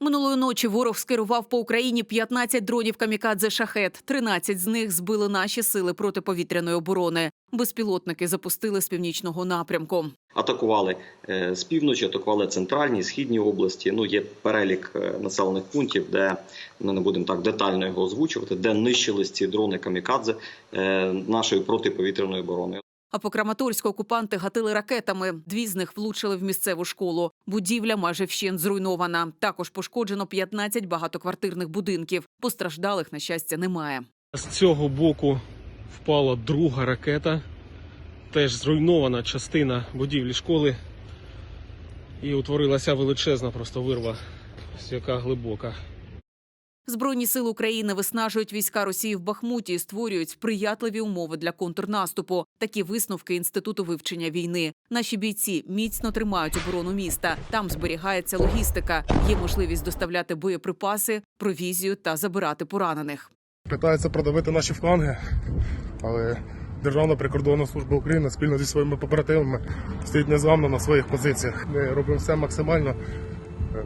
Минулої ночі ворог скерував по Україні 15 дронів камікадзе шахет. 13 з них збили наші сили протиповітряної оборони. Безпілотники запустили з північного напрямку. Атакували е, з півночі, атакували центральні, східні області. Ну є перелік е, населених пунктів, де ми не будемо так детально його озвучувати, де нищились ці дрони камікадзе е, нашої протиповітряної оборони. А по Краматорську окупанти гатили ракетами. Дві з них влучили в місцеву школу. Будівля майже вщент зруйнована. Також пошкоджено 15 багатоквартирних будинків. Постраждалих, на щастя, немає. З цього боку впала друга ракета. Теж зруйнована частина будівлі школи. І утворилася величезна просто вирва, яка глибока. Збройні сили України виснажують війська Росії в Бахмуті і створюють сприятливі умови для контрнаступу. Такі висновки інституту вивчення війни. Наші бійці міцно тримають оборону міста. Там зберігається логістика. Є можливість доставляти боєприпаси, провізію та забирати поранених. Питаються продавити наші фланги, але Державна прикордонна служба України спільно зі своїми побратимами стоїть незламно на своїх позиціях. Ми робимо все максимально е,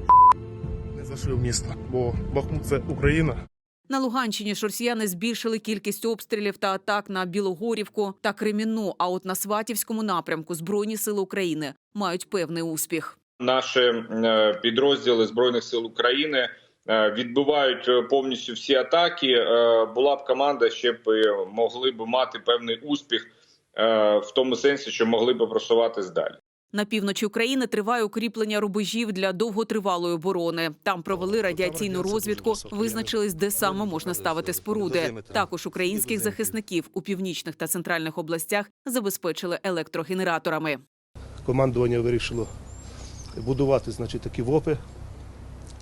зайшли в місто, бо Бахмут це Україна. На Луганщині ж росіяни збільшили кількість обстрілів та атак на Білогорівку та Кремінну. А от на Сватівському напрямку збройні сили України мають певний успіх. Наші е, підрозділи збройних сил України е, відбивають е, повністю всі атаки. Була б команда, ще б могли б мати певний успіх в тому сенсі, що могли б просуватись далі. На півночі України триває укріплення рубежів для довготривалої оборони. Там провели радіаційну розвідку, визначились, де саме можна ставити споруди. Також українських захисників у північних та центральних областях забезпечили електрогенераторами. командування вирішило будувати значить, такі ВОПи,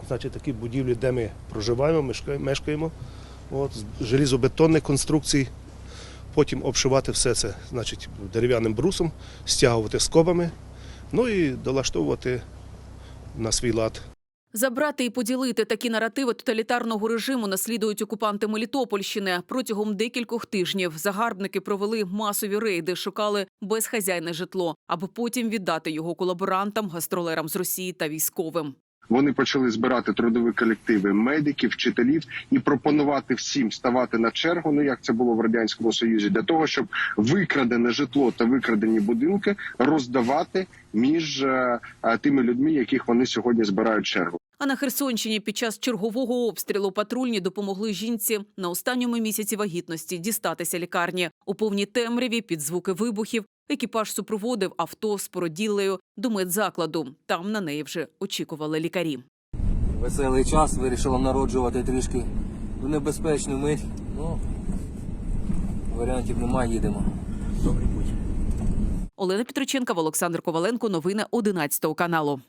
значить, такі будівлі, де ми проживаємо, мешка- мешкаємо, от, желізобетонних конструкцій. Потім обшивати все це значить, дерев'яним брусом, стягувати скобами, ну і долаштовувати на свій лад. Забрати і поділити такі наративи тоталітарного режиму наслідують окупанти Мелітопольщини. Протягом декількох тижнів загарбники провели масові рейди, шукали безхазяйне житло, аби потім віддати його колаборантам, гастролерам з Росії та військовим. Вони почали збирати трудові колективи медиків, вчителів і пропонувати всім ставати на чергу. Ну як це було в радянському союзі, для того, щоб викрадене житло та викрадені будинки роздавати між е, е, тими людьми, яких вони сьогодні збирають чергу. А на Херсонщині під час чергового обстрілу патрульні допомогли жінці на останньому місяці вагітності дістатися лікарні. У повній темряві під звуки вибухів екіпаж супроводив авто з породіллею до медзакладу. Там на неї вже очікували лікарі. веселий час, вирішила народжувати трішки в небезпечну мить. Ну, варіантів немає, їдемо. Олена Петриченка, Олександр Коваленко. Новини 11 каналу.